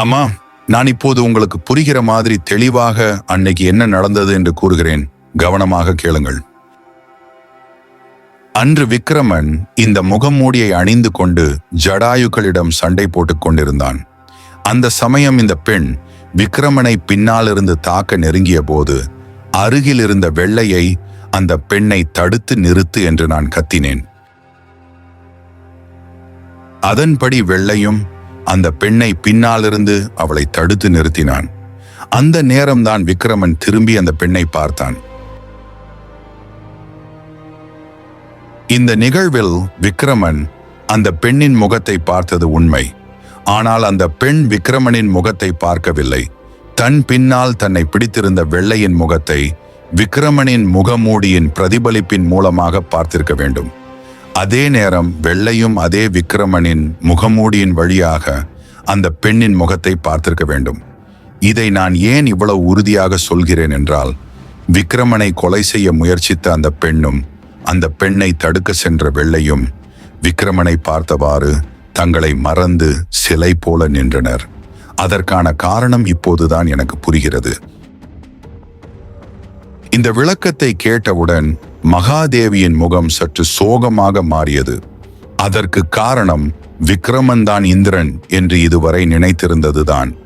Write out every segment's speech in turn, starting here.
அம்மா நான் இப்போது உங்களுக்கு புரிகிற மாதிரி தெளிவாக அன்னைக்கு என்ன நடந்தது என்று கூறுகிறேன். கவனமாக கேளுங்கள். அன்று விக்ரமன் இந்த முகமூடியை அணிந்து கொண்டு ஜடாயுக்களிடம் சண்டை போட்டுக் கொண்டிருந்தான். அந்த சமயம் இந்த பெண் விக்ரமனை பின்னாலிருந்து தாக்க நெருங்கிய போது அருகில் இருந்த வெள்ளையை அந்த பெண்ணை தடுத்து நிறுத்து என்று நான் கத்தினேன். அதன்படி வெள்ளையும் அந்த பெண்ணை பின்னாலிருந்து அவளை தடுத்து நிறுத்தினான். அந்த நேரம்தான் விக்ரமன் திரும்பி அந்த பெண்ணை பார்த்தான். இந்த நிகழ்வில் விக்ரமன் அந்த பெண்ணின் முகத்தை பார்த்தது உண்மை. ஆனால் அந்த பெண் விக்ரமனின் முகத்தை பார்க்கவில்லை. தன் பின்னால் தன்னை பிடித்திருந்த வெள்ளையின் முகத்தை விக்ரமனின் முகமூடியின் பிரதிபலிப்பின் மூலமாக பார்த்திருக்க வேண்டும். அதே நேரம் வெள்ளையும் அதே விக்ரமனின் முகமூடியின் வழியாக அந்த பெண்ணின் முகத்தை பார்த்திருக்க வேண்டும். இதை நான் ஏன் இவ்வளவு உறுதியாக சொல்கிறேன் என்றால் விக்ரமனை கொலை செய்ய முயற்சித்த அந்த பெண்ணும் அந்த பெண்ணை தடுக்க சென்ற வெள்ளையும் விக்ரமனை பார்த்தவாறு தங்களை மறந்து சிலை போல நின்றனர். அதற்கான காரணம் இப்போதுதான் எனக்கு புரிகிறது. இந்த விளக்கத்தை கேட்டவுடன் மகாதேவியின் முகம் சற்று சோகமாக மாறியது. அதற்கு காரணம் விக்ரமன்தான் இந்திரன் என்று இதுவரை நினைத்திருந்ததுதான்.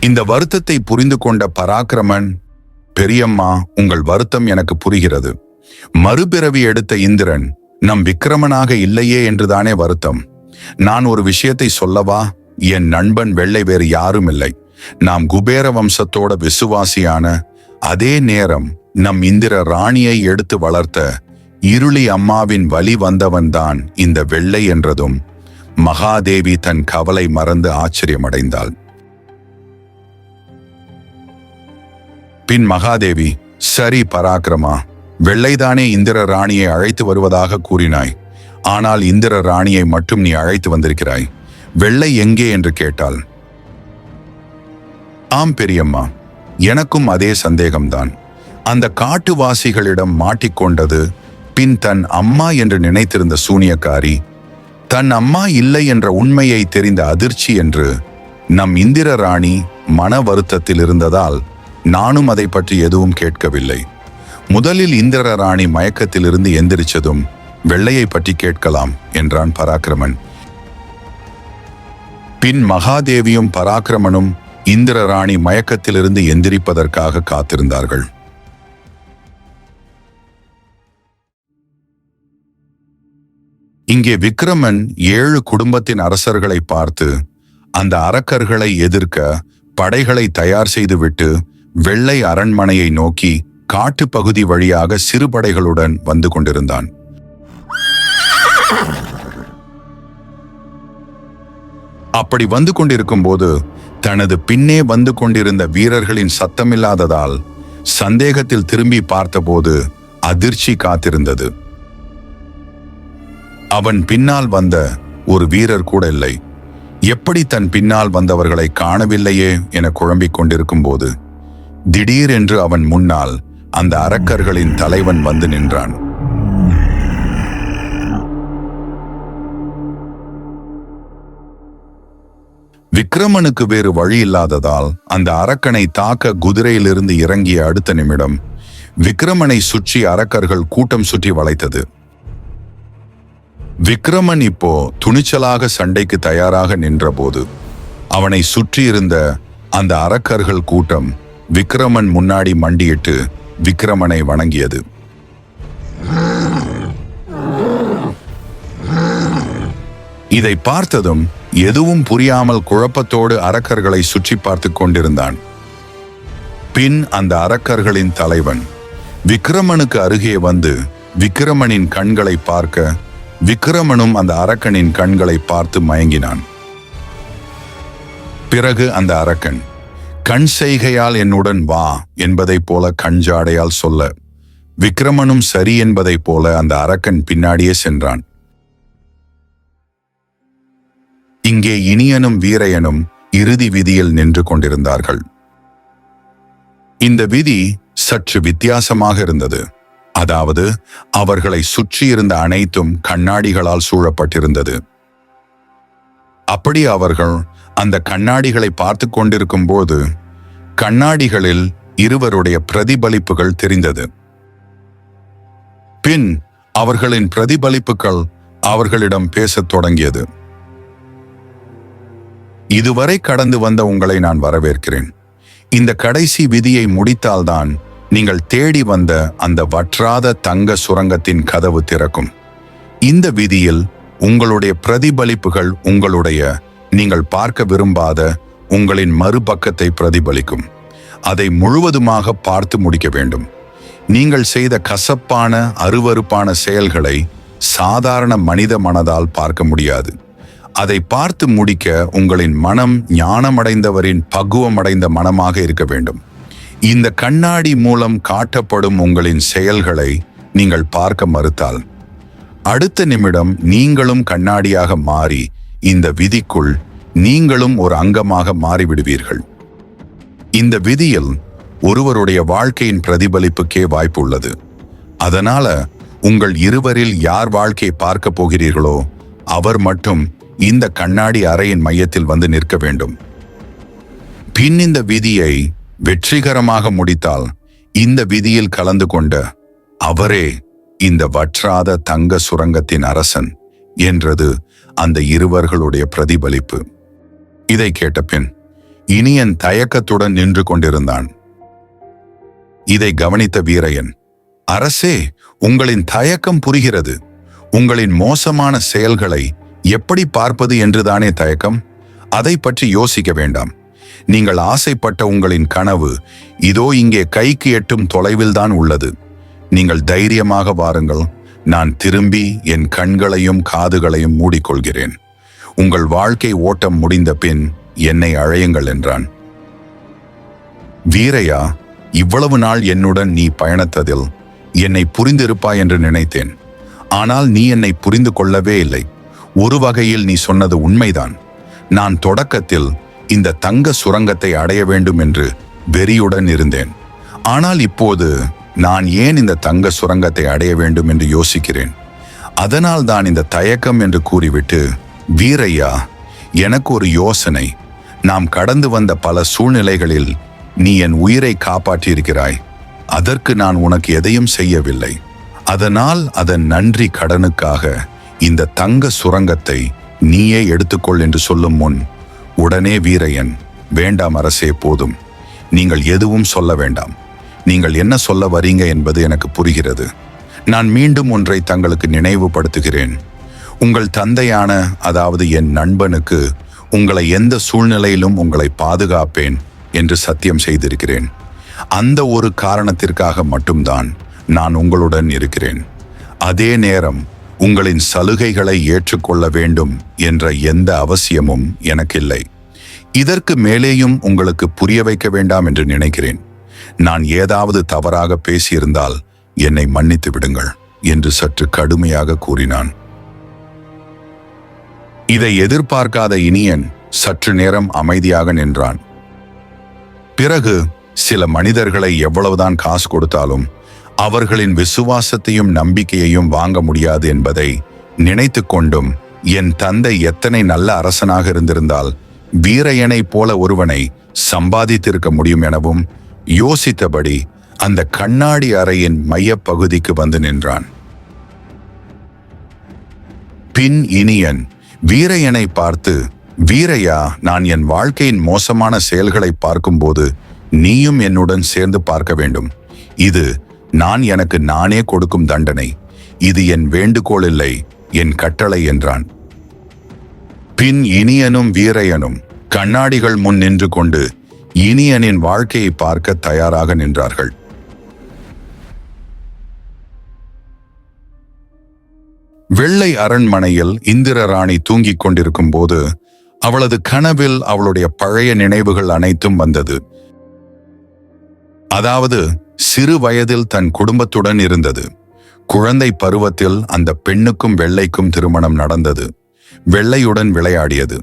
இந்த வருத்தத்தை புரிந்து கொண்ட பராக்கிரமன் பெரியம்மா உங்கள் வருத்தம் எனக்கு புரிகிறது. மறுபிறவி எடுத்த இந்திரன் நம் விக்ரமனாக இல்லையே என்றுதானே வருத்தம். நான் ஒரு விஷயத்தை சொல்லவா? என் நண்பன் வெள்ளை வேறு யாரும் இல்லை நாம் குபேர வம்சத்தோட விசுவாசியான அதே நேரம் நம் இந்திர ராணியை எடுத்து வளர்த்த இருளி அம்மாவின் வழி வந்தவன்தான் இந்த வெள்ளை என்றதும் மகாதேவி தன் கவலை மறந்து ஆச்சரியமடைந்தாள். பின் மகாதேவி சரி பராக்கிரமா வெள்ளைதானே இந்திர ராணியை அழைத்து வருவதாக கூறினாய். ஆனால் இந்திர ராணியை மட்டும் நீ அழைத்து வந்திருக்கிறாய். வெள்ளை எங்கே? என்று கேட்டாள். ஆம் பெரியம்மா எனக்கும் அதே சந்தேகம்தான். அந்த காட்டுவாசிகளிடம் மாட்டிக்கொண்டது பின் தன் அம்மா என்று நினைத்திருந்த சூனியக்காரி தன் அம்மா இல்லை என்ற உண்மையை தெரிந்த அதிர்ச்சி என்று நம் இந்திர ராணி மன வருத்தத்தில் இருந்ததால் நானும் அதை பற்றி எதுவும் கேட்கவில்லை. முதலில் இந்திர ராணி மயக்கத்திலிருந்து எந்திரிச்சதும் வெள்ளையை பற்றி கேட்கலாம் என்றான் பராக்கிரமன். பின் மகாதேவியும் பராக்கிரமனும் இந்திர ராணி மயக்கத்திலிருந்து எந்திரிப்பதற்காக காத்திருந்தார்கள். இங்கே விக்ரமன் ஏழு குடும்பத்தின் அரசர்களை பார்த்து அந்த அரக்கர்களை எதிர்க்க படைகளை தயார் செய்துவிட்டு வெள்ளை அரண்மனையை நோக்கி காட்டுப்பகுதி வழியாக சிறுபடைகளுடன் வந்து கொண்டிருந்தான். அப்படி வந்து கொண்டிருக்கும் போது தனது பின்னே வந்து கொண்டிருந்த வீரர்களின் சத்தமில்லாததால் சந்தேகத்தில் திரும்பி பார்த்தபோது அதிர்ச்சி காத்திருந்தது. அவன் பின்னால் வந்த ஒரு வீரர் கூட இல்லை. எப்படி தன் பின்னால் வந்தவர்களை காணவில்லையே என குழம்பிக் கொண்டிருக்கும் போது திடீரென்று அவன் முன்னால் அந்த அரக்கர்களின் தலைவன் வந்து நின்றான். விக்ரமனுக்கு வேறு வழி இல்லாததால் அந்த அரக்கனை தாக்க குதிரையிலிருந்து இறங்கிய அடுத்த நிமிடம் விக்ரமனை சுற்றி அரக்கர்கள் கூட்டம் சுற்றி வளைத்தது. விக்ரமன் இப்போ துணிச்சலாக சண்டைக்கு தயாராக நின்றபோது அவனை சுற்றியிருந்த அந்த அரக்கர்கள் கூட்டம் விக்ரமன் முன்னாடி மண்டியிட்டு விக்ரமனை வணங்கியது. இதை பார்த்ததும் எதுவும் புரியாமல் குழப்பத்தோடு அரக்கர்களை சுற்றி பார்த்து கொண்டிருந்தான். பின் அந்த அரக்கர்களின் தலைவன் விக்ரமனுக்கு அருகே வந்து விக்ரமனின் கண்களை பார்க்க விக்ரமனும் அந்த அரக்கனின் கண்களை பார்த்து மயங்கினான். பிறகு அந்த அரக்கன் கண் செய்கையால் என்னுடன் வா என்பதைப் போல கஞ்சாடையால் சொல்ல விக்ரமனும் சரி என்பதைப் போல அந்த அரக்கன் பின்னாடியே சென்றான். இங்கே இனியனும் வீரையனும் இறுதி விதியில் நின்று கொண்டிருந்தார்கள். இந்த விதி சற்று வித்தியாசமாக இருந்தது. அதாவது அவர்களை சுற்றியிருந்த அனைத்தும் கண்ணாடிகளால் சூழப்பட்டிருந்தது. அப்படி அவர்கள் அந்த கண்ணாடிகளை பார்த்து கொண்டிருக்கும் போது கண்ணாடிகளில் இருவருடைய பிரதிபலிப்புகள் தெரிந்தது. பின் அவர்களின் பிரதிபலிப்புகள் அவர்களிடம் பேசத் தொடங்கியது. இதுவரை கடந்து வந்த உங்களை நான் வரவேற்கிறேன். இந்த கடைசி விதியை முடித்தால்தான் நீங்கள் தேடி வந்த அந்த வற்றாத தங்க சுரங்கத்தின் கதவு திறக்கும். இந்த விதியில் உங்களுடைய பிரதிபலிப்புகள் உங்களுடைய நீங்கள் பார்க்க விரும்பாத உங்களின் மறுபக்கத்தை பிரதிபலிக்கும். அதை முழுவதுமாக பார்த்து முடிக்க வேண்டும். நீங்கள் செய்த கசப்பான அருவருப்பான செயல்களை சாதாரண மனித மனதால் பார்க்க முடியாது. அதை பார்த்து முடிக்க உங்களின் மனம் ஞானமடைந்தவரின் பக்குவமடைந்த மனமாக இருக்க வேண்டும். இந்த கண்ணாடி மூலம் காட்டப்படும் உங்களின் செயல்களை நீங்கள் பார்க்க மறுத்தால் அடுத்த நிமிடம் நீங்களும் கண்ணாடியாக மாறி இந்த விதிக்குள் நீங்களும் ஒரு அங்கமாக மாறிவிடுவீர்கள். இந்த விதியில் ஒருவருடைய வாழ்க்கையின் பிரதிபலிப்புக்கே வாய்ப்பு உள்ளது. அதனால உங்கள் இருவரில் யார் வாழ்க்கையை பார்க்க போகிறீர்களோ அவர் மட்டும் இந்த கண்ணாடி அறையின் மையத்தில் வந்து நிற்க வேண்டும். பின் இந்த விதியை வெற்றிகரமாக முடித்தால் இந்த விதியில் கலந்து கொண்ட அவரே இந்த வற்றாத தங்க சுரங்கத்தின் அரசன் என்றது அந்த இருவர்களுடைய பிரதிபலிப்பு. இதை கேட்ட பின் இனியன் தயக்கத்துடன் நின்று கொண்டிருந்தான். இதை கவனித்த வீரையன் அரசே உங்களின் தயக்கம் புரிகிறது. உங்களின் மோசமான செயல்களை எப்படி பார்ப்பது என்றுதானே தயக்கம்? அதை பற்றி யோசிக்க வேண்டாம். நீங்கள் ஆசைப்பட்ட உங்களின் கனவு இதோ இங்கே கைக்கு எட்டும் தொலைவில்தான் உள்ளது. நீங்கள் தைரியமாக வாருங்கள். நான் திரும்பி என் கண்களையும் காதுகளையும் மூடிக்கொள்கிறேன். உங்கள் வாழ்க்கை ஓட்டம் முடிந்த பின் என்னை அழையுங்கள் என்றான். வீரையா இவ்வளவு நாள் என்னுடன் நீ பயணத்ததில் என்னை புரிந்திருப்பாய் என்று நினைத்தேன். ஆனால் நீ என்னை புரிந்து கொள்ளவே இல்லை. ஒரு வகையில் நீ சொன்னது உண்மைதான். நான் தொடக்கத்தில் இந்த தங்க சுரங்கத்தை அடைய வேண்டும் என்று வெறியுடன் இருந்தேன். ஆனால் இப்போது நான் ஏன் இந்த தங்க சுரங்கத்தை அடைய வேண்டும் என்று யோசிக்கிறேன். அதனால் தான் இந்த தயக்கம் என்று கூறிவிட்டு வீரையா எனக்கு ஒரு யோசனை. நாம் கடந்து வந்த பல சூழ்நிலைகளில் நீ என் உயிரை காப்பாற்றியிருக்கிறாய். அதற்கு நான் உனக்கு எதையும் செய்யவில்லை. அதனால் அதன் நன்றி கடனுக்காக இந்த தங்க சுரங்கத்தை நீயே எடுத்துக்கொள் என்று சொல்லும் முன் உடனே வீரையன் வேண்டாம் அரசே போதும். நீங்கள் எதுவும் சொல்ல வேண்டாம். நீங்கள் என்ன சொல்ல வரீங்க என்பது எனக்கு புரிகிறது. நான் மீண்டும் ஒன்றை தங்களுக்கு நினைவுபடுத்துகிறேன். உங்கள் தந்தையான அதாவது என் நண்பனுக்கு உங்களை எந்த சூழ்நிலையிலும் உங்களை பாதுகாப்பேன் என்று சத்தியம் செய்திருக்கிறேன். அந்த ஒரு காரணத்திற்காக மட்டும்தான் நான் உங்களுடன் இருக்கிறேன். அதே நேரம் உங்களின் சலுகைகளை ஏற்றுக்கொள்ள வேண்டும் என்ற எந்த அவசியமும் எனக்கில்லை. இதற்கு மேலேயும் உங்களுக்கு புரிய வைக்க வேண்டாம் என்று நினைக்கிறேன். நான் ஏதாவது தவறாக பேசியிருந்தால் என்னை மன்னித்து விடுங்கள் என்று சற்று கடுமையாக கூறினான். இதை எதிர்பார்க்காத இனியன் சற்று நேரம் அமைதியாக நின்றான். பிறகு சில மனிதர்களை எவ்வளவுதான் காசு கொடுத்தாலும் அவர்களின் விசுவாசத்தையும் நம்பிக்கையையும் வாங்க முடியாது என்பதை நினைத்து கொண்டும் என் தந்தை எத்தனை நல்ல அரசனாக இருந்திருந்தால் வீரையனைப் போல ஒருவனை சம்பாதித்திருக்க முடியும் எனவும் யோசித்தபடி அந்த கண்ணாடி அறையின் மையப்பகுதிக்கு வந்து நின்றான். பின் இனியன் வீரையனை பார்த்து வீரையா நான் என் வாழ்க்கையின் மோசமான செயல்களை பார்க்கும்போது நீயும் என்னுடன் சேர்ந்து பார்க்க வேண்டும். இது நான் எனக்கு நானே கொடுக்கும் தண்டனை. இது என் வேண்டுகோள் இல்லை என் கட்டளை என்றான். பின் இனியனும் வீரையனும் கண்ணாடிகள் முன் நின்று கொண்டு இனியனின் வாழ்க்கையை பார்க்க தயாராக நின்றார்கள். வெள்ளை அரண்மனையில் இந்திர ராணி தூங்கிக் கொண்டிருக்கும் போது அவளது கனவில் அவளுடைய பழைய நினைவுகள் அனைத்தும் வந்தது. அதாவது சிறு வயதில் தன் குடும்பத்துடன் இருந்தது. குழந்தை பருவத்தில் அந்த பெண்ணுக்கும் வெள்ளைக்கும் திருமணம் நடந்தது. வெள்ளையுடன் விளையாடியது.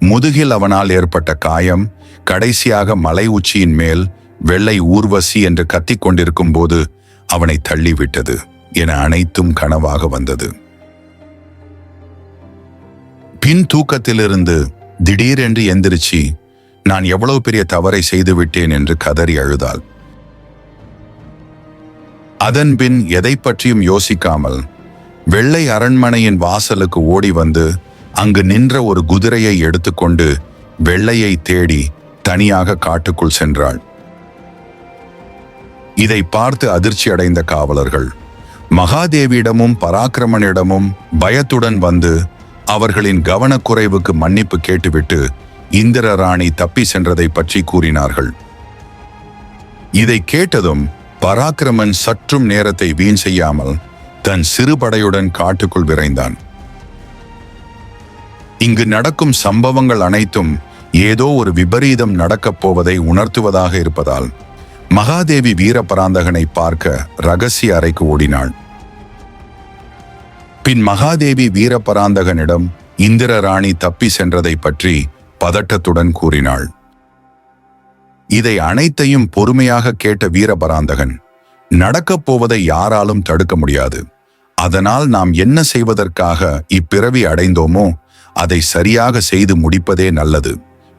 முதுகில் அவனால் ஏற்பட்ட காயம் கடைசியாக மலை உச்சியின் மேல் வெள்ளை ஊர்வசி என்று கத்திக் கொண்டிருக்கும் போது அவனை தள்ளிவிட்டது என அனைத்தும் கனவாக வந்தது. பின் தூக்கத்திலிருந்து திடீரென்று எந்திரிச்சு நான் எவ்வளவு பெரிய தவறை செய்துவிட்டேன் என்று கதறி அழுதாள். அதன்பின் எதை பற்றியும் யோசிக்காமல் வெள்ளை அரண்மனையின் வாசலுக்கு ஓடி வந்து அங்கு நின்ற ஒரு குதிரையை எடுத்துக்கொண்டு வெள்ளையை தேடி தனியாக காட்டுக்குள் சென்றாள். இதை பார்த்து அதிர்ச்சி அடைந்த காவலர்கள் மகாதேவியிடமும் பராக்கிரமனிடமும் பயத்துடன் வந்து அவர்களின் கவனக்குறைவுக்கு மன்னிப்பு கேட்டுவிட்டு இந்திர ராணி தப்பி சென்றதை பற்றி கூறினார்கள். இதை கேட்டதும் பராக்கிரமன் சற்றும் நேரத்தை வீண் செய்யாமல் தன் சிறுபடையுடன் காட்டுக்குள் விரைந்தான். இங்கு நடக்கும் சம்பவங்கள் அனைத்தும் ஏதோ ஒரு விபரீதம் நடக்கப் போவதை உணர்த்துவதாக இருப்பதால் மகாதேவி வீரபராந்தகனை பார்க்க ரகசிய அறைக்கு ஓடினாள். பின் மகாதேவி வீரபராந்தகனிடம் இந்திர ராணி தப்பி சென்றதை பற்றி பதட்டத்துடன் கூறினாள். இதை அனைத்தையும் பொறுமையாக கேட்ட வீரபராந்தகன் நடக்கப் போவதை யாராலும் தடுக்க முடியாது. அதனால் நாம் என்ன செய்வதற்காக இப்பிறவி அடைந்தோமோ அதை சரியாக செய்து முடிப்பதே நல்லது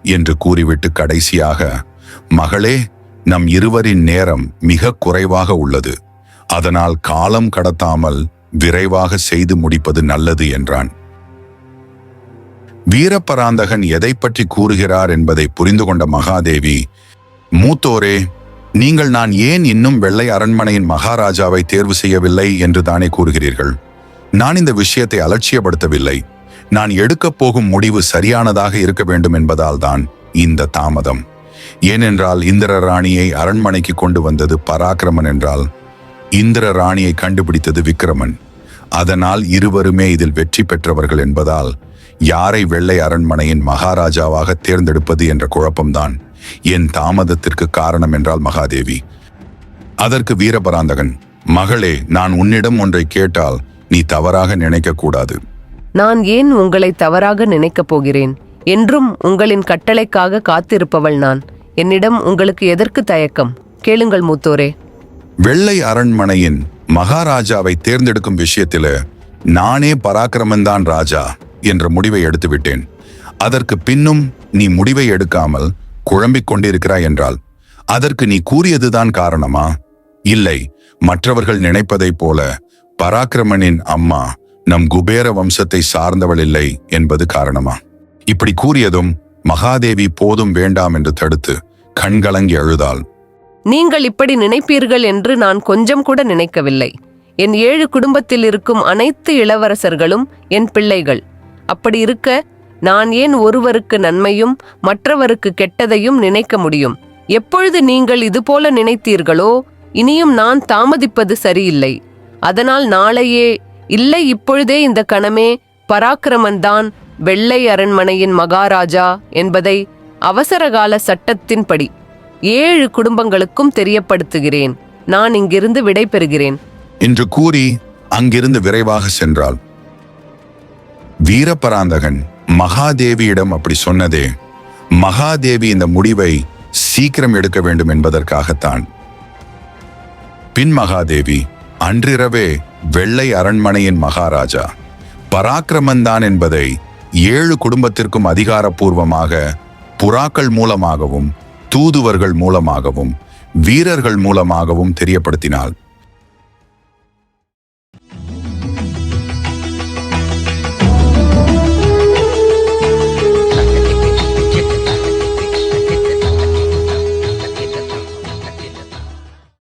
என்று கூறிவிட்டு கடைசியாக மகளே நம் இருவரின் நேரம் மிக குறைவாக உள்ளது. அதனால் காலம் கடத்தாமல் விரைவாக செய்து முடிப்பது நல்லது என்றான். வீரபராந்தகன் எதை பற்றி கூறுகிறார் என்பதை புரிந்து கொண்ட மகாதேவி மூத்தோரே நீங்கள் நான் ஏன் இன்னும் வெள்ளை அரண்மனையின் மகாராஜாவை தேர்வு செய்யவில்லை என்று தானே கூறுகிறீர்கள்? நான் இந்த விஷயத்தை அலட்சியப்படுத்தவில்லை. நான் எடுக்கப் போகும் முடிவு சரியானதாக இருக்க வேண்டும் என்பதால் தான் இந்த தாமதம். ஏனென்றால் இந்திர ராணியை அரண்மனைக்கு கொண்டு வந்தது பராக்கிரமன் என்றால் இந்திர ராணியை கண்டுபிடித்தது விக்ரமன் அதனால் இருவருமே இதில் வெற்றி பெற்றவர்கள் என்பதால் யாரை வெள்ளை அரண்மனையின் மகாராஜாவாக தேர்ந்தெடுப்பது என்ற குழப்பம்தான் என் தாமதத்திற்கு காரணம் என்றால் மகாதேவி. அதற்கு வீரபராந்தகன் மகளே நான் உன்னிடம் ஒன்றை கேட்டால் நீ தவறாக நினைக்க கூடாது. நான் ஏன் உங்களை தவறாக நினைக்கப் போகிறேன்? என்றும் உங்களின் கட்டளைக்காக காத்திருப்பவள் நான். என்னிடம் உங்களுக்கு எதற்கு தயக்கம்? கேளுங்கள் மூத்தோரே. வெள்ளை அரண்மனையின் மகாராஜாவை தேர்ந்தெடுக்கும் விஷயத்தில நானே பராக்கிரமன்தான் ராஜா என்ற முடிவை எடுத்துவிட்டேன். அதற்கு பின்னும் நீ முடிவை எடுக்காமல் குழம்பிக் கொண்டிருக்கிறாய் என்றால் அதற்கு நீ கூறியதுதான் காரணமா? இல்லை மற்றவர்கள் நினைப்பதைப் போல பராக்கிரமனின் அம்மா நம் குபேர வம்சத்தை சார்ந்தவள் இல்லை என்பது காரணமா? இப்படி கூறியதும் மகாதேவி போதும் வேண்டாம் என்று தடுத்து கண்கலங்கி அழுதாள். நீங்கள் இப்படி நினைப்பீர்கள் என்று நான் கொஞ்சம் கூட நினைக்கவில்லை. என் ஏழு குடும்பத்தில் இருக்கும் அனைத்து இளவரசர்களும் என் பிள்ளைகள். அப்படி இருக்க நான் ஏன் ஒருவருக்கு நன்மையும் மற்றவருக்கு கெட்டதையும் நினைக்க முடியும்? எப்பொழுது நீங்கள் இதுபோல நினைத்தீர்களோ இனியும் நான் தாமதிப்பது சரியில்லை. அதனால் நாளையே இல்லை இப்பொழுதே இந்த கணமே பராக்கிரமன் தான் வெள்ளை அரண்மனையின் மகாராஜா என்பதை அவசரகால சட்டத்தின்படி ஏழு குடும்பங்களுக்கும் தெரியப்படுத்துகிறேன். நான் இங்கிருந்து விடைபெறுகிறேன் என்று கூறி அங்கிருந்து விரைவாக சென்றாள். வீரபராந்தகன் மகாதேவியிடம் அப்படி சொன்னதே மகாதேவி இந்த முடிவை சீக்கிரம் எடுக்க வேண்டும் என்பதற்காகத்தான். பின் மகாதேவி அன்றிரவே வெள்ளை அரண்மனையின் மகாராஜா பராக்கிரமந்தான் என்பதை ஏழு குடும்பத்திற்கும் அதிகாரப்பூர்வமாக புறாக்கள் மூலமாகவும் தூதுவர்கள் மூலமாகவும் வீரர்கள் மூலமாகவும் தெரியப்படுத்தினாள்.